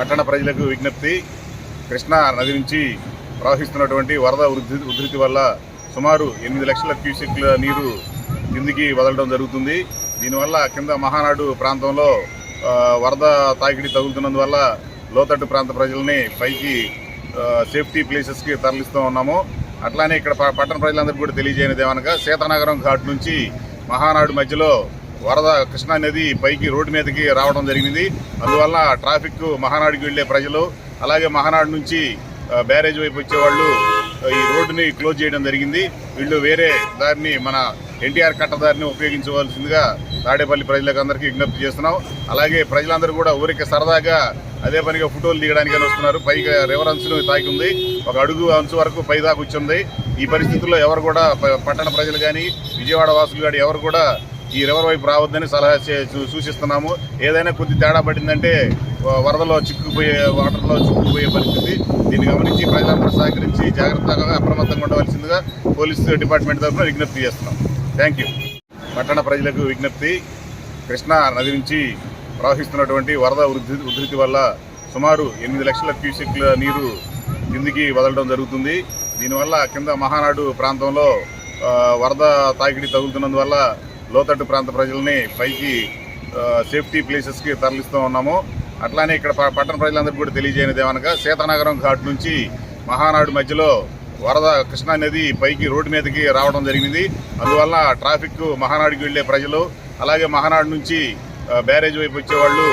పట్టణ ప్రజలకు విజ్ఞప్తి కృష్ణా నది నుంచి ప్రవహిస్తున్నటువంటి వరద ఉధృతి ఉధృతి వల్ల సుమారు ఎనిమిది లక్షల క్యూసెక్ల నీరు కిందికి వదలడం జరుగుతుంది. దీనివల్ల కింద మహానాడు ప్రాంతంలో వరద తాకిడి తగులుతున్నందువల్ల లోతట్టు ప్రాంత ప్రజల్ని పైకి సేఫ్టీ ప్లేసెస్కి తరలిస్తూ ఉన్నాము. అట్లానే ఇక్కడ ప- పట్టణ ప్రజలందరికీ కూడా తెలియజేయనిదేమనగా సీతనగరం సీతానగరం ఘాట్ నుంచి మహానాడు మధ్యలో వరద కృష్ణా నది పైకి రోడ్డు మీదకి రావడం జరిగింది. అందువల్ల ట్రాఫిక్ మహానాడుకి వెళ్ళే ప్రజలు అలాగే మహానాడు నుంచి బ్యారేజ్ వైపు వచ్చేవాళ్ళు ఈ రోడ్డుని క్లోజ్ చేయడం జరిగింది. వీళ్ళు వేరే దారిని మన ఎన్టీఆర్ కట్ట దారిని ఉపయోగించవలసిందిగా తాడేపల్లి ప్రజలకు అందరికీ విజ్ఞప్తి చేస్తున్నాం. అలాగే ప్రజలందరూ కూడా ఊరికి సరదాగా అదే పనిగా ఫోటోలు దిగడానికి వస్తున్నారు. పైగా రివర్ అంచును తాకింది. ఒక అడుగు అంచు వరకు పై దాకా వచ్చింది. ఈ పరిస్థితుల్లో ఎవరు కూడా ప- పట్టణ ప్రజలు కానీ విజయవాడ వాసులు కానీ ఎవరు కూడా ఈ రివర్ వైపు రావద్దని సలహా సూచిస్తున్నాము. ఏదైనా కొద్ది తేడా పడిందంటే వరదలో చిక్కుకుపోయే వాటర్లో చిక్కుకుపోయే పరిస్థితి. దీన్ని గమనించి ప్రజలందరూ సహకరించి జాగ్రత్తగా అప్రమత్తంగా ఉండవలసిందిగా పోలీస్ డిపార్ట్మెంట్ తరఫున విజ్ఞప్తి చేస్తున్నాం. థ్యాంక్ యూ పట్టణ ప్రజలకు విజ్ఞప్తి. కృష్ణా నది నుంచి ప్రవహిస్తున్నటువంటి వరద ఉధృతి ఉధృతి వల్ల సుమారు ఎనిమిది లక్షల క్యూసెక్ల నీరు కిందికి వదలడం జరుగుతుంది. దీనివల్ల కింద మహానాడు ప్రాంతంలో వరద తాకిడి తగులుతున్నందువల్ల లోతట్టు ప్రాంత ప్రజల్ని పైకి సేఫ్టీ ప్లేసెస్కి తరలిస్తూ ఉన్నాము. అట్లానే ఇక్కడ ప- పట్టణ ప్రజలందరికీ కూడా తెలియజేయనిది ఏమనగా సీతానగరం ఘాట్ నుంచి మహానాడు మధ్యలో వరద కృష్ణా నది పైకి రోడ్డు మీదకి రావడం జరిగింది. అందువల్ల ట్రాఫిక్ మహానాడుకి వెళ్ళే ప్రజలు అలాగే మహానాడు నుంచి బ్యారేజ్ వైపు వచ్చేవాళ్ళు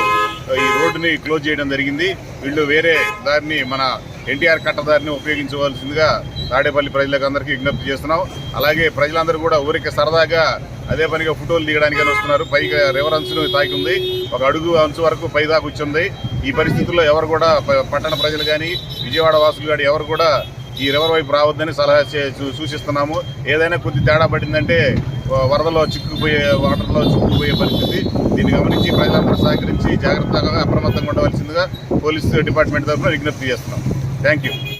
ఈ రోడ్డుని క్లోజ్ చేయడం జరిగింది. వీళ్ళు వేరే దారిని మన ఎన్టీఆర్ కట్ట దారిని ఉపయోగించవలసిందిగా తాడేపల్లి ప్రజలకు అందరికీ విజ్ఞప్తి చేస్తున్నాం. అలాగే ప్రజలందరూ కూడా ఊరికే సరదాగా అదే పనిగా ఫోటోలు దిగడానికి వస్తున్నారు. పైగా రివర్ అంచును తాకి ఉంది ఒక అడుగు అంచు వరకు పై దాకా వచ్చింది. ఈ పరిస్థితుల్లో ఎవరు కూడా ప- పట్టణ ప్రజలు కానీ విజయవాడ వాసులు కానీ ఎవరు కూడా ఈ రివర్ వైపు రావద్దని సలహా చే- సూచిస్తున్నాము. ఏదైనా కొద్ది తేడా పడిందంటే వరదలో చిక్కుకుపోయే వాటర్లో చిక్కుకుపోయే పరిస్థితి. దీన్ని గమనించి ప్రజలందరూ సహకరించి జాగ్రత్తగా అప్రమత్తంగా ఉండవలసిందిగా పోలీస్ డిపార్ట్మెంట్ తరఫున విజ్ఞప్తి చేస్తున్నాం. Thank you